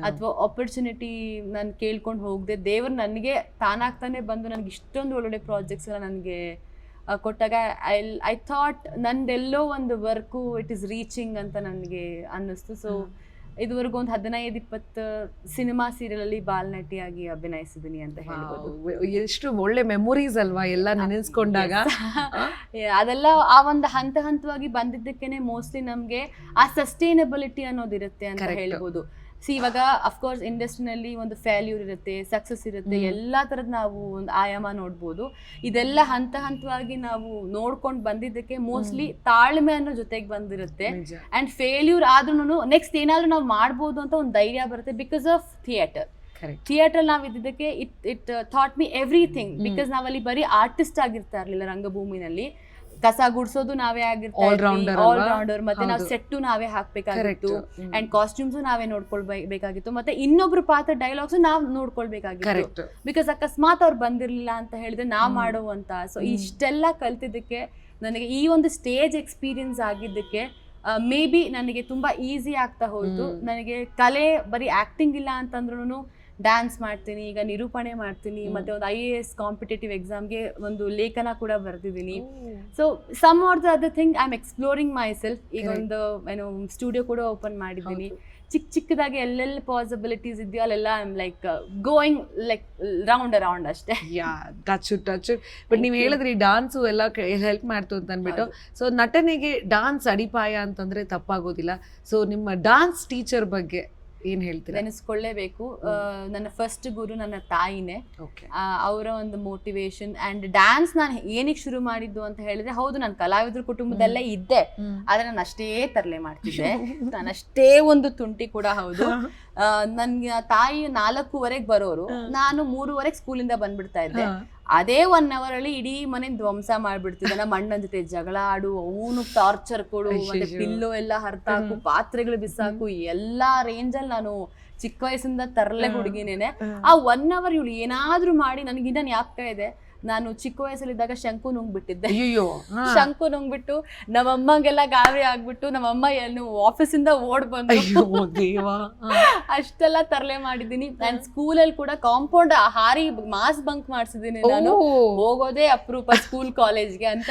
ಅಥವಾ ಆಪರ್ಚುನಿಟಿ ನಾನು ಕೇಳ್ಕೊಂಡು ಹೋಗದೆ ದೇವರು ನನಗೆ ತಾನಾಗ್ತಾನೆ ಬಂದು ನನಗೆ ಇಷ್ಟೊಂದು ಒಳ್ಳೊಳ್ಳೆ ಪ್ರಾಜೆಕ್ಟ್ಸ್ ಎಲ್ಲ ನನಗೆ ಕೊಟ್ಟಾಗ ಐ ಐ ಥಾಟ್ ನಂದೆಲ್ಲೋ ಒಂದು ವರ್ಕು ಇಟ್ ಇಸ್ ರೀಚಿಂಗ್ ಅಂತ ನನಗೆ ಅನ್ನಿಸ್ತು. ಸೊ ಇದುವರೆಗೂ ಒಂದು ಹದಿನೈದು ಇಪ್ಪತ್ತು ಸಿನಿಮಾ ಸೀರಿಯಲ್ ಅಲ್ಲಿ ಬಾಲ್ನಟಿಯಾಗಿ ಅಭಿನಯಿಸಿದೀನಿ ಅಂತ ಹೇಳ್ಬೋದು. ಎಷ್ಟು ಒಳ್ಳೆ ಮೆಮೊರೀಸ್ ಅಲ್ವಾ ಎಲ್ಲ ನೆನೆಸ್ಕೊಂಡಾಗ. ಅದೆಲ್ಲ ಆ ಒಂದು ಹಂತ ಹಂತವಾಗಿ ಬಂದಿದ್ದಕ್ಕೇನೆ ಮೋಸ್ಟ್ಲಿ ನಮ್ಗೆ ಆ ಸಸ್ಟೈನಬಿಲಿಟಿ ಅನ್ನೋದಿರುತ್ತೆ ಅಂತ. ಹೇಳ್ಬೋದು. ಸಿ ಇವಾಗ ಅಫ್ಕೋರ್ಸ್ ಇಂಡಸ್ಟ್ರಿನಲ್ಲಿ ಒಂದು ಫೇಲ್ಯೂರ್ ಇರುತ್ತೆ ಸಕ್ಸಸ್ ಇರುತ್ತೆ ಎಲ್ಲ ತರದ್ ನಾವು ಒಂದು ಆಯಾಮ ನೋಡ್ಬೋದು. ಇದೆಲ್ಲ ಹಂತ ಹಂತವಾಗಿ ನಾವು ನೋಡ್ಕೊಂಡು ಬಂದಿದ್ದಕ್ಕೆ ಮೋಸ್ಟ್ಲಿ ತಾಳ್ಮೆ ಅನ್ನೋ ಜೊತೆಗೆ ಬಂದಿರುತ್ತೆ. ಆ್ಯಂಡ್ ಅಂಡ್ ಫೇಲ್ಯೂರ್ ಆದ್ರೂ ನೆಕ್ಸ್ಟ್ ಏನಾದರೂ ನಾವು ಮಾಡ್ಬೋದು ಅಂತ ಒಂದು ಧೈರ್ಯ ಬರುತ್ತೆ ಬಿಕಾಸ್ ಆಫ್ ಥಿಯೇಟರ್ ಥಿಯೇಟರ್ ನಾವ್ ಇದ್ದಿದ್ದಕ್ಕೆ it it taught me everything. Because ನಾವಲ್ಲಿ ಬರೀ ಆರ್ಟಿಸ್ಟ್ ಆಗಿರ್ತಾ ಇರ್ಲಿಲ್ಲ ರಂಗಭೂಮಿನಲ್ಲಿ. ಕಸ ಗುಡ್ಸೋದು ನಾವೇ ಆಗಿರ್ತೀವಿ ಆಲ್ ರೌಂಡರ್ ಮತ್ತೆ ನಾವು. ಸೆಟ್ಟು ನಾವೇ ಹಾಕ್ಬೇಕಾಗಿತ್ತು. ಅಂಡ್ ಕಾಸ್ಟ್ಯೂಮ್ಸ್ ನಾವೇ ನೋಡ್ಕೊಳ್ಬೇಕಾಗಿತ್ತು ಮತ್ತೆ ಇನ್ನೊಬ್ರ ಪಾತ್ರ ಡೈಲಾಗ್ಸ್ ನಾವ್ ನೋಡ್ಕೊಳ್ಬೇಕಾಗಿತ್ತು. ಬಿಕಾಸ್ ಅಕಸ್ಮಾತ್ ಅವ್ರು ಬಂದಿರ್ಲಿಲ್ಲ ಅಂತ ಹೇಳಿದ್ರೆ ನಾವ್. ಮಾಡುವಂತ. ಸೊ. ಇಷ್ಟೆಲ್ಲ ಕಲ್ತಿದ್ದಕ್ಕೆ ನನಗೆ ಈ ಒಂದು ಸ್ಟೇಜ್ ಎಕ್ಸ್ಪೀರಿಯನ್ಸ್ ಆಗಿದ್ದಕ್ಕೆ ಮೇ ಬಿ ನನಗೆ ತುಂಬಾ ಈಸಿ ಆಗ್ತಾ ಹೋಯ್ತು. ನನಗೆ ಕಲೆ ಬರೀ ಆಕ್ಟಿಂಗ್ ಇಲ್ಲ ಅಂತಂದ್ರೂ ಡ್ಯಾನ್ಸ್ ಮಾಡ್ತೀನಿ ಈಗ ನಿರೂಪಣೆ ಮಾಡ್ತೀನಿ ಮತ್ತೆ ಒಂದು ಐ ಎ ಎಸ್ ಕಾಂಪಿಟೇಟಿವ್ ಎಕ್ಸಾಮ್ಗೆ ಒಂದು ಲೇಖನ ಕೂಡ ಬರೆದಿದ್ದೀನಿ. So some are the other thing I am exploring myself ಈಗ ಒಂದು ಏನು ಸ್ಟುಡಿಯೋ ಕೂಡ ಓಪನ್ ಮಾಡಿದ್ದೀನಿ. ಚಿಕ್ಕ ಚಿಕ್ಕದಾಗಿ ಎಲ್ಲೆಲ್ಲಿ ಪಾಸಿಬಿಲಿಟೀಸ್ ಇದೆಯೋ ಅಲ್ಲೆಲ್ಲ I am like going like round around ಅಷ್ಟೇ. ಯಾ ಟಚ್ ಟಚ್ ಬಟ್ ನೀವು. ಹೇಳಿದ್ರಿ ಡಾನ್ಸು ಎಲ್ಲ ಹೆಲ್ಪ್ ಮಾಡ್ತು ಅಂತ ಅಂದ್ಬಿಟ್ಟು. ಸೊ ನಟನೆಗೆ ಡಾನ್ಸ್ ಅಡಿಪಾಯ ಅಂತಂದ್ರೆ ತಪ್ಪಾಗೋದಿಲ್ಲ. ಸೊ ನಿಮ್ಮ ಡಾನ್ಸ್ ಟೀಚರ್ ಬಗ್ಗೆ ಏನ್ ಹೇಳ್ತೀರಾ? ನೆನೆಸ್ಕೊಳ್ಳೇಬೇಕು. ನನ್ನ ಫಸ್ಟ್ ಗುರು ನನ್ನ ತಾಯಿನೇ. ಅವರ ಒಂದು ಮೋಟಿವೇಶನ್ ಅಂಡ್ ಡ್ಯಾನ್ಸ್ ನಾನು ಏನಕ್ಕೆ ಶುರು ಮಾಡಿದ್ದು ಅಂತ ಹೇಳಿದ್ರೆ ಹೌದು ನಾನು ಕಲಾವಿದ್ರ ಕುಟುಂಬದಲ್ಲೇ ಇದ್ದೆ. ಆದ್ರೆ ನಾನು ಅಷ್ಟೇ ತರಲೆ ಮಾಡ್ತಿದ್ದೆ. ನಾನು ಅಷ್ಟೇ ಒಂದು ತುಂಟಿ ಕೂಡ ಹೌದು. ನನ್ಗೆ ತಾಯಿ ನಾಲ್ಕೂವರೆಗೆ ಬರೋರು. ನಾನು ಮೂರುವರೆಗೆ ಸ್ಕೂಲಿಂದ ಬಂದ್ಬಿಡ್ತಾ ಇದ್ದೆ. ಅದೇ ಒನ್ ಅವರ್ ಅಲ್ಲಿ ಇಡೀ ಮನೆ ಧ್ವಂಸ ಮಾಡ್ಬಿಡ್ತಿದ್ದ ನಮ್ಮ ಅಣ್ಣನ ಜೊತೆ ಜಗಳ ಆಡು ಅವನು ಟಾರ್ಚರ್ ಕೊಡು ಮತ್ತೆ ಪಿಲ್ಲು ಎಲ್ಲ ಹರ್ತಾಕು ಪಾತ್ರೆಗಳು ಬಿಸಾಕು ಎಲ್ಲಾ ರೇಂಜ್ ಅಲ್ಲಿ ನಾನು ಚಿಕ್ಕ ವಯಸ್ಸಿಂದ ತರಲೆ. ಹುಡುಗಿನೇನೆ. ಆ ಒನ್ ಅವರ್ ಇವಳು ಏನಾದ್ರೂ ಮಾಡಿ ನನಗಿನ್ನ ಯಾಕ್ತಾ ಇದೆ. ನಾನು ಚಿಕ್ಕ ವಯಸ್ಸಲ್ಲಿದ್ದಾಗ ಶಂಕು ನುಂಗ್ಬಿಟ್ಟಿದ್ದೆ. ಅಯ್ಯೋ ಶಂಕು ನುಂಗ್ಬಿಟ್ಟು ನಮ್ಮಮ್ಮಗೆಲ್ಲ ಗಾಬರಿ ಆಗ್ಬಿಟ್ಟು ನಮ್ಮಮ್ಮ ಏನು ಆಫೀಸಿಂದ ಓಡ್ ಬಂದು ಅಷ್ಟೆಲ್ಲ ತರಲೆ ಮಾಡಿದ್ದೀನಿ. ನಾನ್ ಸ್ಕೂಲಲ್ಲಿ ಕೂಡ ಕಾಂಪೌಂಡ್ ಹಾರಿ ಮಾಸ್ ಬಂಕ್ ಮಾಡಿಸಿದ್ದೀನಿ ನಾನು. ಹೋಗೋದೇ ಅಪರೂಪ ಸ್ಕೂಲ್ ಕಾಲೇಜ್ಗೆ ಅಂತ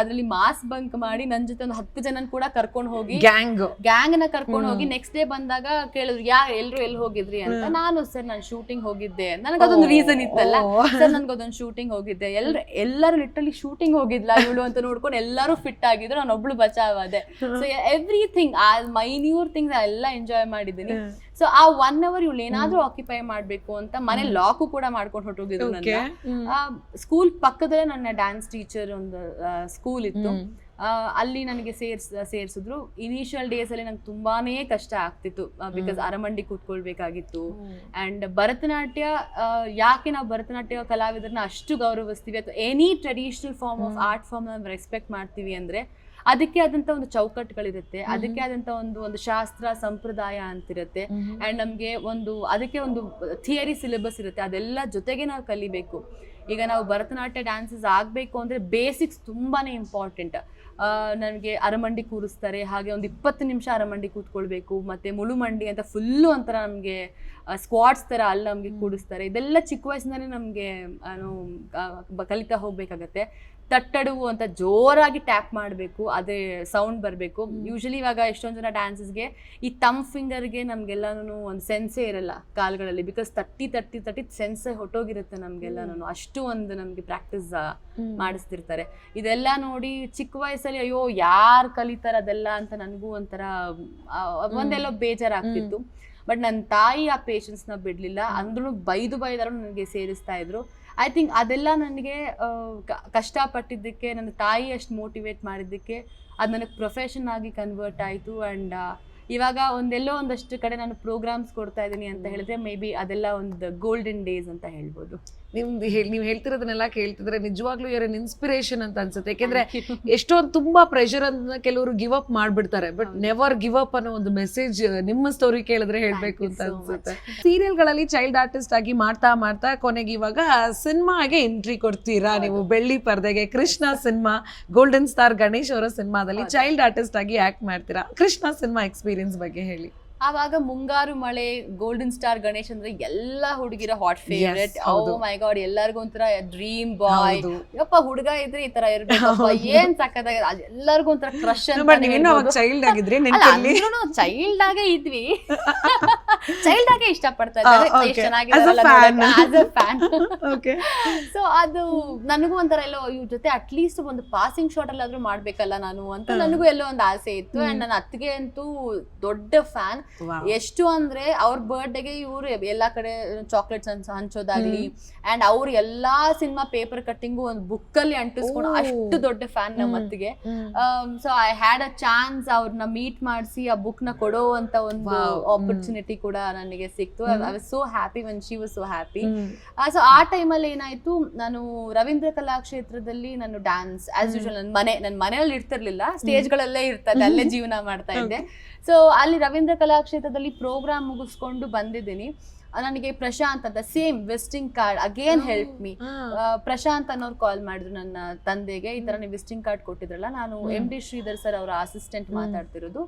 ಅದ್ರಲ್ಲಿ ಮಾಸ್ ಬಂಕ್ ಮಾಡಿ ನನ್ ಜೊತೆ ಒಂದು ಹತ್ತು ಜನ ಕೂಡ ಕರ್ಕೊಂಡು ಹೋಗಿ ಗ್ಯಾಂಗ್ ಗ್ಯಾಂಗ್ನ ಕರ್ಕೊಂಡು ಹೋಗಿ ನೆಕ್ಸ್ಟ್ ಡೇ ಬಂದಾಗ ಕೇಳಿದ್ರು ಯಾ ಎಲ್ರು ಎಲ್ಲಿ ಹೋಗಿದ್ರಿ? ಅಂತ. ನಾನು ಸರ್ ನಾನು ಶೂಟಿಂಗ್ ಹೋಗಿದ್ದೆ. ನನಗೆ ಅದೊಂದು ರೀಸನ್ ಇತ್ತಲ್ಲ. ಸರ್ ನನ್ಗೊಂದೊಂದು ಶೂಟಿಂಗ್ ಹೋಗಿದ್ದೆ. ಎಲ್ಲರ ಎಲ್ಲರೂ ಲಿಟ್ರಲಿ ಶೂಟಿಂಗ್ ಹೋಗಿದ್ಲ ಇವಳು ಅಂತ ನೋಡ್ಕೊಂಡು ಎಲ್ಲರೂ ಫಿಟ್ ಆಗಿದ್ರು. ನಾನು ಒಬ್ಳು ಬಚಾವಾದೆ ಸೊ ಎವ್ರಿಥಿಂಗ್ ಆ ಮೈನ್ಯೂರ್ ಥಿಂಗ್ಸ್ ಎಲ್ಲ ಎಂಜಾಯ್ ಮಾಡಿದ್ದೀನಿ. ಸೊ ಆ ಒನ್ ಅವರ್ ಇವಳು ಏನಾದ್ರೂ ಆಕ್ಯುಪೈ ಮಾಡ್ಬೇಕು ಅಂತ ಮನೆ ಲಾಕು ಕೂಡ ಮಾಡ್ಕೊಂಡು ಹೊರಟೋಗಿದ್ರು ಸ್ಕೂಲ್ ಪಕ್ಕದಲ್ಲೇ ನನ್ನ ಡ್ಯಾನ್ಸ್ ಟೀಚರ್ ಒಂದು ಸ್ಕೂಲ್ ಇತ್ತು. ಅಲ್ಲಿ ನನಗೆ ಸೇರ್ಸ್ ಸೇರ್ಸಿದ್ರು. ಇನಿಷಿಯಲ್ ಡೇಸ್ ಅಲ್ಲಿ ನಂಗೆ ತುಂಬಾನೇ ಕಷ್ಟ ಆಗ್ತಿತ್ತು ಬಿಕಾಸ್ ಅರಮಂಡಿ ಕೂತ್ಕೊಳ್ಬೇಕಾಗಿತ್ತು. ಅಂಡ್ ಭರತನಾಟ್ಯ ಯಾಕೆ ನಾವು ಭರತನಾಟ್ಯ ಕಲಾವಿದರನ್ನ ಅಷ್ಟು ಗೌರವಿಸ್ತೀವಿ? ಅಥವಾ any traditional form of art form ನಾವು ರೆಸ್ಪೆಕ್ಟ್ ಮಾಡ್ತೀವಿ ಅಂದ್ರೆ ಅದಕ್ಕೆ ಆದಂತ ಒಂದು ಚೌಕಟ್ಟುಗಳಿರುತ್ತೆ. ಅದಕ್ಕೆ ಆದಂತ ಒಂದು ಒಂದು ಶಾಸ್ತ್ರ ಸಂಪ್ರದಾಯ ಅಂತಿರುತ್ತೆ. ಅಂಡ್ ನಮಗೆ ಒಂದು ಅದಕ್ಕೆ ಒಂದು ಥಿಯರಿ ಸಿಲೆಬಸ್ ಇರುತ್ತೆ. ಅದೆಲ್ಲ ಜೊತೆಗೆ ನಾವು ಕಲಿಬೇಕು. ಈಗ ನಾವು ಭರತನಾಟ್ಯ ಡ್ಯಾನ್ಸಸ್ ಆಗಬೇಕು ಅಂದರೆ ಬೇಸಿಕ್ಸ್ ತುಂಬಾ ಇಂಪಾರ್ಟೆಂಟ್ ನನಗೆ ಅರಮಂಡಿ ಕೂರಿಸ್ತಾರೆ. ಹಾಗೆ ಒಂದು ಇಪ್ಪತ್ತು ನಿಮಿಷ ಅರಮಂಡಿ ಕೂತ್ಕೊಳ್ಬೇಕು. ಮತ್ತು ಮುಳುಮಂಡಿ ಅಂತ ಫುಲ್ಲು ಒಂಥರ ನಮಗೆ ಸ್ಕ್ವಾಡ್ಸ್ ಥರ ಅಲ್ಲಿ ನಮಗೆ. ಕೂಡಿಸ್ತಾರೆ. ಇದೆಲ್ಲ ಚಿಕ್ಕ ವಯಸ್ಸಿನಲ್ಲಿ ನಮಗೆ ಕಲಿತಾ ಹೋಗಬೇಕಾಗತ್ತೆ. ತಟ್ಟಡುವು ಅಂತ ಜೋರಾಗಿ ಟ್ಯಾಪ್ ಮಾಡಬೇಕು. ಅದೇ ಸೌಂಡ್ ಬರಬೇಕು. ಯೂಶಲಿ ಇವಾಗ ಎಷ್ಟೊಂದು ಜನ ಡ್ಯಾನ್ಸಸ್ಗೆ ಈ ತಮ್ ಫಿಂಗರ್ಗೆ ನಮಗೆಲ್ಲಾನು ಒಂದು ಸೆನ್ಸೇ ಇರಲ್ಲ ಕಾಲುಗಳಲ್ಲಿ. ಬಿಕಾಸ್ ತಟ್ಟಿ ತಟ್ಟಿ ತಟ್ಟಿ ಸೆನ್ಸೇ ಹೊಟ್ಟೋಗಿರುತ್ತೆ ನಮಗೆಲ್ಲಾನು ಅಷ್ಟು ಒಂದು ನಮಗೆ ಪ್ರಾಕ್ಟೀಸ್ ಮಾಡಿಸ್ತಿರ್ತಾರೆ. ಇದೆಲ್ಲ ನೋಡಿ ಚಿಕ್ಕ ವಯಸ್ಸಲ್ಲಿ ಅಯ್ಯೋ ಯಾರು ಕಲಿತಾರ ಅದೆಲ್ಲ ಅಂತ ನನಗೂ ಒಂಥರ ಒಂದೆಲ್ಲೋ ಬೇಜಾರಾಗ್ತಿತ್ತು. ಬಟ್ ನನ್ನ ತಾಯಿ ಆ ಪೇಷನ್ಸ್ನ ಬಿಡಲಿಲ್ಲ. ಅಂದ್ರೂ ಬೈದು ಬೈದಾರು ನನಗೆ ಸೇರಿಸ್ತಾ ಇದ್ರು. ಐ ಥಿಂಕ್ ಅದೆಲ್ಲ ನನಗೆ ಕಷ್ಟಪಟ್ಟಿದ್ದಕ್ಕೆ ನನ್ನ ತಾಯಿ ಅಷ್ಟು ಮೋಟಿವೇಟ್ ಮಾಡಿದ್ದಕ್ಕೆ ಅದು ನನಗೆ ಪ್ರೊಫೆಷನ್ ಆಗಿ ಕನ್ವರ್ಟ್ ಆಯಿತು. ಆ್ಯಂಡ್ ಇವಾಗ ಒಂದೆಲ್ಲೋ ಒಂದಷ್ಟು ಕಡೆ ನಾನು ಪ್ರೋಗ್ರಾಮ್ಸ್ ಕೊಡ್ತಾ ಇದ್ದೀನಿ ಅಂತ ಹೇಳಿದ್ರೆ ಮೇ ಬಿ ಅದೆಲ್ಲ ಒಂದು ಗೋಲ್ಡನ್ ಡೇಸ್ ಅಂತ ಹೇಳ್ಬೋದು. ನಿಮ್ದು ಹೇಳಿ ನೀವು ಹೇಳ್ತಿರೋದನ್ನೆಲ್ಲ ಕೇಳ್ತಿದ್ರೆ ನಿಜವಾಗ್ಲೂ ಯಾರ ಇನ್ಸ್ಪಿರೇಷನ್ ಅಂತ ಅನ್ಸುತ್ತೆ. ಯಾಕೆಂದ್ರೆ ಎಷ್ಟೊಂದು ತುಂಬಾ ಪ್ರೆಷರ್ ಅನ್ನ ಕೆಲವರು ಗಿವ್ ಅಪ್ ಮಾಡ್ಬಿಡ್ತಾರೆ ಬಟ್ ನೆವರ್ ಗಿವ್ ಅಪ್ ಅನ್ನೋ ಒಂದು ಮೆಸೇಜ್ ನಿಮ್ಮ ಸ್ಟೋರಿ ಕೇಳಿದ್ರೆ ಹೇಳ್ಬೇಕು ಅಂತ ಅನ್ಸುತ್ತೆ. ಸೀರಿಯಲ್ಗಳಲ್ಲಿ ಚೈಲ್ಡ್ ಆರ್ಟಿಸ್ಟ್ ಆಗಿ ಮಾಡ್ತಾ ಮಾಡ್ತಾ ಕೊನೆಗೆ ಇವಾಗ ಸಿನಿಮಾಗೆ ಎಂಟ್ರಿ ಕೊಡ್ತೀರಾ ನೀವು? ಬೆಳ್ಳಿ ಪರ್ದೆಗೆ Krishna cinema golden star Ganesh ಅವರ ಸಿನಿಮಾದಲ್ಲಿ ಚೈಲ್ಡ್ ಆರ್ಟಿಸ್ಟ್ ಆಗಿ ಆಕ್ಟ್ ಮಾಡ್ತೀರಾ? ಕೃಷ್ಣ ಸಿನಿಮಾ ಎಕ್ಸ್ಪೀರಿಯನ್ಸ್ ಬಗ್ಗೆ ಹೇಳಿ. ಆವಾಗ ಮುಂಗಾರು ಮಳೆ ಗೋಲ್ಡನ್ ಸ್ಟಾರ್ ಗಣೇಶ್ ಅಂದ್ರೆ ಎಲ್ಲಾ ಹುಡುಗಿರ ಹಾಟ್ ಫೇವ್ರೆಟ್ ಓ ಹೌದು. ಮೈ ಗಾಡ್ ಎಲ್ಲರಿಗೂ ಒಂಥರ ಡ್ರೀಮ್ ಬಾಯ್ ಯಪ್ಪ ಹುಡುಗ ಇದ್ರೆ ಈ ತರ ಇರ್ಬೇಕು. ಏನ್ ಸಕ್ಕದಾಗ ಎಲ್ಲರಿಗೂ ಒಂಥರ ಕ್ರಶ್ ಚೈಲ್ಡ್ ಆಗಿದ್ರಿ ಚೈಲ್ಡ್ ಆಗೇ ಇದ್ವಿ. ಚೈಲ್ಡ್ ಆಗೇ ಇಷ್ಟ ಪಡ್ತಾ ಇದ್ದಾರೆ ಸೊ ಅದು ನನಗೂ ಒಂಥರ ಎಲ್ಲೋ ಇವ್ರ ಜೊತೆ ಅಟ್ಲೀಸ್ಟ್ ಒಂದು ಪಾಸಿಂಗ್ ಶಾಟ್ ಅಲ್ಲಾದ್ರೂ ಮಾಡ್ಬೇಕಲ್ಲ ನಾನು ಅಂತ. ನನಗೂ ಎಲ್ಲೋ ಒಂದು ಆಸೆ ಇತ್ತು. ಅಂಡ್ ನನ್ನ ಅತ್ತಿಗೆ ಅಂತೂ ದೊಡ್ಡ ಫ್ಯಾನ್ ಎಷ್ಟು ಅಂದ್ರೆ ಅವ್ರ ಬರ್ಡೇಗೆ ಇವ್ರು ಎಲ್ಲಾ ಕಡೆ ಚಾಕ್ಲೇಟ್ಸ್ ಹಂಚೋದಾಗ್ಲಿ ಅಂಡ್ ಅವ್ರ ಎಲ್ಲಾ ಸಿನಿಮಾ ಪೇಪರ್ ಕಟ್ಟಿಂಗು ಒಂದು ಬುಕ್ ಅಲ್ಲಿ ಅಂಟಿಸ್ಕೊಂಡು. ಅಷ್ಟು ದೊಡ್ಡ ಫ್ಯಾನ್ ನಮ್ಮ ಮತ್ತಿಗೆ ಅತ್ತಿಗೆ. So I had a chance ಅವ್ರನ್ನ ಮೀಟ್ ಮಾಡಿಸಿ ಆ ಬುಕ್ನ ಕೊಡೋ ಅಂತ ಒಂದು. ಆಪರ್ಚುನಿಟಿ ಕೂಡ ನನಗೆ ಸಿಕ್ತು. I was so happy when she was so happy so ಆ ಟೈಮಲ್ಲಿ ಏನಾಯ್ತು ನಾನು ರವೀಂದ್ರ ಕಲಾಕ್ಷೇತ್ರದಲ್ಲಿ ನಾನು ಡ್ಯಾನ್ಸ್ ಆಸ್ ಯೂಶಲ್ ಯೂಶುವಲ್ ನನ್ನ ಮನೆ ನನ್ನ ಮನೆಯಲ್ಲಿ ಇರ್ತಿರ್ಲಿಲ್ಲ. ಸ್ಟೇಜ್ಗಳಲ್ಲೇ ಇರ್ತದೆ ಅಲ್ಲೇ ಜೀವನ ಮಾಡ್ತಾ ಇದ್ದೆ. ಸೊ ಅಲ್ಲಿ ರವೀಂದ್ರ ಕಲಾಕ್ಷೇತ್ರದಲ್ಲಿ ಪ್ರೋಗ್ರಾಮ್ ಮುಗಿಸ್ಕೊಂಡು ಬಂದಿದ್ದೀನಿ. ನನಗೆ ಪ್ರಶಾಂತ್ ಅಂತ same visiting card again help me Prashanth ಅನ್ನೋರು ಕಾಲ್ ಮಾಡಿದ್ರು ನನ್ನ ತಂದೆಗೆ. ಈ ತರ ನೀವು ವಿಸಿಟಿಂಗ್ ಕಾರ್ಡ್ ಕೊಟ್ಟಿದ್ರಲ್ಲ ನಾನು. ಎಂ ಡಿ ಶ್ರೀಧರ್ ಸರ್ ಅವರ ಅಸಿಸ್ಟೆಂಟ್ ಮಾತಾಡ್ತಿರೋದು.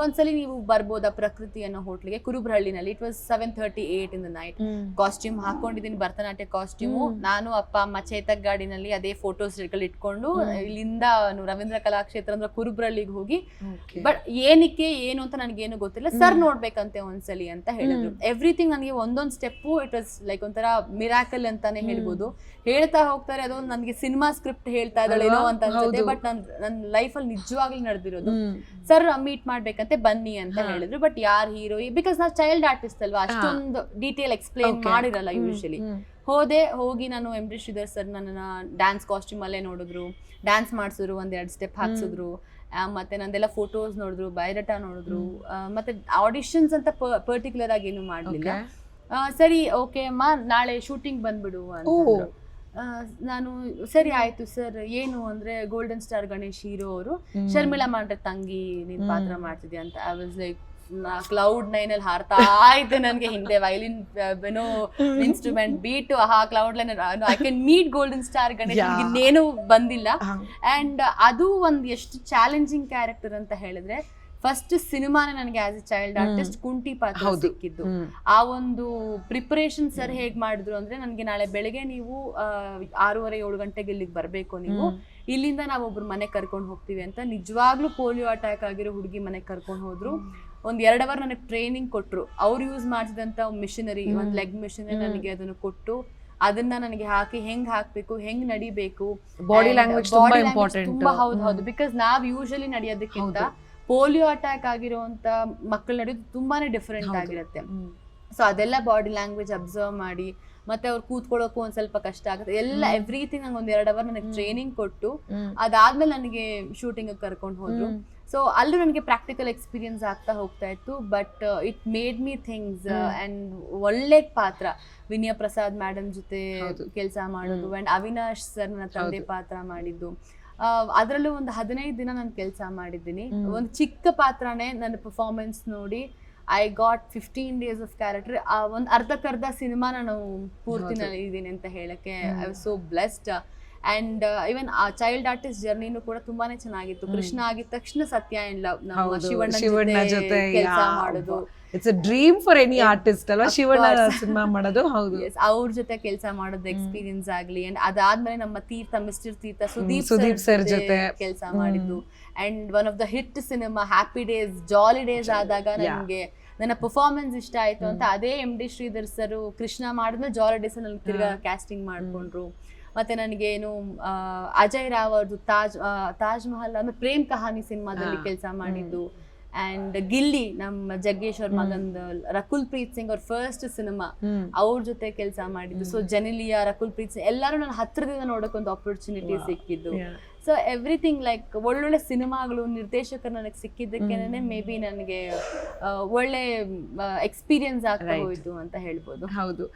ಒಂದ್ಸಲಿ ನೀವು ಬರ್ಬೋದಾ ಪ್ರಕೃತಿ ಅನ್ನೋ ಹೋಟ್ಲಿಗೆ? ಕುರುಬ್ರಹಳ್ಳಿನಲ್ಲಿ. It was seven thirty eight in the night costume ಹಾಕೊಂಡಿದ್ದೀನಿ ಭರತನಾಟ್ಯ ಕಾಸ್ಟ್ಯೂಮು ನಾನು ಅಪ್ಪ ಅಮ್ಮ ಚೇತಕ್ ಗಾಡಿನಲ್ಲಿ ಅದೇ ಫೋಟೋಸ್ ಇಟ್ಕೊಂಡು ಇಲ್ಲಿಂದ ರವೀಂದ್ರ ಕಲಾಕ್ಷೇತ್ರ ಅಂದ್ರೆ ಕುರುಬ್ರಹಳ್ಳಿಗೆ ಹೋಗಿ. ಬಟ್ ಏನಕ್ಕೆ ಏನು ಅಂತ ನನಗೇನು ಗೊತ್ತಿಲ್ಲ. ಸರ್. ನೋಡ್ಬೇಕಂತೆ ಒಂದ್ಸಲಿ ಅಂತ ಹೇಳಿದ್ರು. ಎವ್ರಿಥಿಂಗ್ ನನಗೆ ಒಂದೊಂದ್ ಸ್ಟೆಪ್ಪು ಇಟ್ ವಾಸ್ ಲೈಕ್ ಒಂಥರ ಮಿರಾಕಲ್ ಅಂತಾನೆ. ಹೇಳ್ಬೋದು. ಹೇಳ್ತಾ ಹೋಗ್ತಾರೆ ಅದು ನನಗೆ ಸಿನಿಮಾ ಸ್ಕ್ರಿಪ್ಟ್ ಹೇಳ್ತಾ ಇದ್ದಾಳೇನೋ? ಅಂತ ಅನ್ಸುತ್ತೆ ಬಟ್ ನನ್ ನನ್ನ ಲೈಫಲ್ಲಿ ನಿಜವಾಗ್ಲೂ ನಡೆದಿರೋದು. ಸರ್ ಮೀಟ್ ಮಾಡ್ಬೇಕಂತೆ ಬನ್ನಿ ಅಂತ ಹೇಳಿದ್ರು ಬಟ್ ಯಾರ್ ಹೀರೋ ಬಿಕಾಸ್ ನಾವು ಚೈಲ್ಡ್ ಆರ್ಟಿಸ್ಟ್ ಅಲ್ವಾ ಅಷ್ಟೊಂದು ಡೀಟೇಲ್ ಎಕ್ಸ್ಪ್ಲೇನ್ ಮಾಡಿರಲ್ಲ ಯೂಶಲಿ ಹೋದೆ ಹೋಗಿ ನಾನು ಎಂ ಡಿ ಶ್ರೀಧರ್ ಸರ್ ನನ್ನ ಡ್ಯಾನ್ಸ್ ಕಾಸ್ಟ್ಯೂಮ್ ಅಲ್ಲೇ ನೋಡಿದ್ರು ಡ್ಯಾನ್ಸ್ ಮಾಡಿಸಿದ್ರು ಒಂದೆರಡು ಸ್ಟೆಪ್ ಹಾಕ್ಸಿದ್ರು ಮತ್ತೆ ನಂದೆಲ್ಲ ಫೋಟೋಸ್ ನೋಡಿದ್ರು ಬಯೋಡಾಟಾ ನೋಡಿದ್ರು ಮತ್ತೆ ಆಡಿಷನ್ಸ್ ಅಂತ ಪರ್ಟಿಕ್ಯುಲರ್ ಆಗಿ ಏನು ಮಾಡಲಿಲ್ಲ. ಸರಿ ಓಕೆ ಅಮ್ಮ ನಾಳೆ ಶೂಟಿಂಗ್ ಬಂದ್ಬಿಡು ಅಂತ ನಾನು ಸರಿ ಆಯ್ತು ಸರ್. ಏನು ಅಂದ್ರೆ ಗೋಲ್ಡನ್ ಸ್ಟಾರ್ ಗಣೇಶ್ ಹೀರೋ ಅವರು. ಶರ್ಮಿಳಾ ಮಾಡ್ರೆ ತಂಗಿ ನೀನ್ ಪಾತ್ರ ಮಾಡ್ತಿದ್ಯಾ ಅಂತ. I was like cloud nine ಅಲ್ಲಿ ಹಾರ್ತಾ ಇದ್ದೆ ನನಗೆ ಹಿಂದೆ. ವೈಲಿನ್ ಏನೋ ಇನ್ಸ್ಟ್ರೂಮೆಂಟ್ ಬೀಟ್ ಆ cloud nine I can meet golden star Ganesh. ಇನ್ನೇನು ಬಂದಿಲ್ಲ. ಅಂಡ್ ಅದು ಒಂದು ಎಷ್ಟು ಚಾಲೆಂಜಿಂಗ್ ಕ್ಯಾರೆಕ್ಟರ್ ಅಂತ ಹೇಳಿದ್ರೆ ಫಸ್ಟ್ ಸಿನಿಮಾನೇ ನನಗೆ ಆಸ್ ಎ ಚೈಲ್ಡ್. ಆರ್ಟಿಸ್ಟ್ ಕುಂಟಿ ಪಾತ್ರ. ಸಿಕ್ಕಿದ್ದು. ಆ ಒಂದು ಪ್ರಿಪರೇಷನ್ ಸರ್ ಹೇಗ್ ಮಾಡಿದ್ರು ಅಂದ್ರೆ ನನಗೆ ನಾಳೆ ಬೆಳಗ್ಗೆ ನೀವು ಆರೂವರೆ ಏಳು ಗಂಟೆಗೆ ಇಲ್ಲಿಗೆ ಬರಬೇಕು ನೀವು. ಇಲ್ಲಿಂದ ನಾವು ಒಬ್ರು ಮನೆ ಕರ್ಕೊಂಡು ಹೋಗ್ತೀವಿ ಅಂತ ನಿಜವಾಗ್ಲೂ ಪೋಲಿಯೋ ಅಟ್ಯಾಕ್ ಆಗಿರೋ ಹುಡುಗಿ ಮನೆ ಕರ್ಕೊಂಡು ಹೋದ್ರು. ಒಂದ್ ಎರಡ್ ಅವರ್ ನನಗೆ ಟ್ರೈನಿಂಗ್ ಕೊಟ್ರು. ಅವ್ರು ಯೂಸ್ ಮಾಡಿಸಿದಂತ ಮಿಷಿನರಿ. ಒಂದ್ ಲೆಗ್ ಮಿಷಿನರಿ. ನನಗೆ ಅದನ್ನು ಕೊಟ್ಟು ಅದನ್ನ ನನಗೆ ಹಾಕಿ ಹೆಂಗ್ ಹಾಕ್ಬೇಕು ಹೆಂಗ್ ನಡಿಬೇಕು ಬಾಡಿ ಲ್ಯಾಂಗ್ವೇಜ್ ತುಂಬಾ ಇಂಪಾರ್ಟೆಂಟ್ ತುಂಬಾ ಹೌದು ಹೌದು. ಬಿಕಾಸ್ ನಾವ್ ಯೂಶಲಿ ನಡೆಯೋದಕ್ಕಿಂತ ಪೋಲಿಯೋ ಅಟ್ಯಾಕ್ ಆಗಿರುವಂತ ಮಕ್ಕಳ ನಡೆಯೋದು ತುಂಬಾನೇ ಡಿಫರೆಂಟ್. ಆಗಿರುತ್ತೆ. ಸೊ ಅದೆಲ್ಲ ಬಾಡಿ ಲ್ಯಾಂಗ್ವೇಜ್ ಅಬ್ಸರ್ವ್ ಮಾಡಿ ಮತ್ತೆ ಅವ್ರು ಕೂತ್ಕೊಳ್ಳೋಕು ಒಂದ್ ಸ್ವಲ್ಪ ಕಷ್ಟ ಆಗುತ್ತೆ. ಎಲ್ಲ. ಎವ್ರಿಥಿಂಗ್ ನಂಗೆ ಒಂದ್ ಎರಡು ಅವರ್ ನನಗೆ ಟ್ರೈನಿಂಗ್ ಕೊಟ್ಟು ಅದಾದ್ಮೇಲೆ ನನಗೆ ಶೂಟಿಂಗ್ ಕರ್ಕೊಂಡು ಹೋದ್ರು. ಸೊ ಅಲ್ಲೂ ನನಗೆ ಪ್ರಾಕ್ಟಿಕಲ್ ಎಕ್ಸ್ಪೀರಿಯನ್ಸ್ ಆಗ್ತಾ ಹೋಗ್ತಾ ಇತ್ತು but it made me things and ಒಳ್ಳೆ ಪಾತ್ರ. ವಿನಯ ಪ್ರಸಾದ್ ಮೇಡಮ್ ಜೊತೆ. ಕೆಲಸ ಮಾಡೋದು ಅಂಡ್ ಅವಿನಾಶ್ ಸರ್ ನನ್ನ ತಂದೆ ಪಾತ್ರ ಮಾಡಿದ್ದು. ಅದರಲ್ಲೂ ಒಂದು ಹದಿನೈದು ದಿನ ನಾನು ಕೆಲಸ ಮಾಡಿದ್ದೀನಿ. ಒಂದು ಚಿಕ್ಕ ಪಾತ್ರನೇ ನನ್ನ ಪರ್ಫಾರ್ಮೆನ್ಸ್ ನೋಡಿ I got fifteen days of character ಒಂದು ಅರ್ಧಕ್ಕರ್ಧ ಸಿನಿಮಾ ನಾನು ಪೂರ್ತಿ. ಇದ್ದೀನಿ ಅಂತ ಹೇಳಕ್ಕೆ. I was so blessed and even a child artist ಜರ್ನಿನೂ ಕೂಡ ತುಂಬಾನೇ ಚೆನ್ನಾಗಿತ್ತು. ಕೃಷ್ಣ ಆಗಿದ ತಕ್ಷಣ ಸತ್ಯ ನಮ್ಮ ಹೌದು, ಶಿವಣ್ಣ ಜೊತೆ, ಕೆಲಸ. ಮಾಡೋದು it's a dream for any. Artist ಅಲ್ವಾ ಶಿವಣ್ಣ ಸಿನಿಮಾ ಮಾಡೋದು ಹೌದು Yes, ಅವ್ರ ಜೊತೆ ಕೆಲಸ ಮಾಡೋದು. ಎಕ್ಸ್ಪೀರಿಯನ್ಸ್ ಆಗ್ಲಿ ಅಂಡ್ ಅದಾದ್ಮೇಲೆ ನಮ್ಮ ತೀರ್ಥ ಮಿಸ್ಟರ್ ತೀರ್ಥ ಸುದೀಪ್ ಸುದೀಪ್ ಸರ್ ಜೊತೆ. ಕೆಲಸ. ಮಾಡಿದ್ದು and one of the hit cinema happy days jolly days ಆದಾಗ. ನನಗೆ ನನ್ನ ಪರ್ಫಾರ್ಮೆನ್ಸ್ ಇಷ್ಟ ಆಯ್ತು ಅಂತ ಅದೇ M D Sridhar sir Krishna ಮಾಡಿದ್ಮೇಲೆ ಜಾಲಿ ಡೇಸ್ ನನಗೆ ತಿರ್ಗಾ ಕ್ಯಾಸ್ಟಿಂಗ್ ಮಾಡ್ಕೊಂಡ್ರು ಮತ್ತೆ ನನಗೆ ಏನು ಅಜಯ್ ರಾವ್ ಅವ್ರದ್ದು ತಾಜ್ ತಾಜ್ ಮಹಲ್ ಅಂದ್ರೆ ಪ್ರೇಮ್ ಕಹಾನಿ ಸಿನಿಮಾದಲ್ಲಿ. ಕೆಲಸ ಮಾಡಿದ್ದು ಅಂಡ್ ಗಿಲ್ಲಿ ನಮ್ಮ ಜಗ್ಗೇಶ್ ಅವ್ರ ಮಗಂದ್ ರಕುಲ್ ಪ್ರೀತ್ ಸಿಂಗ್ ಅವ್ರ ಫಸ್ಟ್ ಸಿನಿಮಾ. ಅವ್ರ ಜೊತೆ ಕೆಲಸ ಮಾಡಿದ್ದು ಸೊ. ಜನಿಲಿಯಾ ರಕುಲ್ ಪ್ರೀತ್ ಸಿಂಗ್ ಎಲ್ಲರೂ ನನ್ನ ಹತ್ರದಿಂದ ನೋಡಕ್ ಒಂದು ಆಪರ್ಚುನಿಟಿ ಸಿಕ್ಕಿದ್ದು. ಸೊ ಎವ್ರಿಥಿಂಗ್ ಲೈಕ್ ಒಳ್ಳೊಳ್ಳೆ ಸಿನಿಮಾಗಳು ನಿರ್ದೇಶಕರು ನನಗೆ ಸಿಕ್ಕಿದ್ದಕ್ಕೇನೆ. ಮೇ ಬಿ ನನಗೆ ಒಳ್ಳೆ ಎಕ್ಸ್ಪೀರಿಯನ್ಸ್ ಆಗ್ತಾ. ಹೋಯ್ತು ಅಂತ ಹೇಳ್ಬೋದು ಹೌದು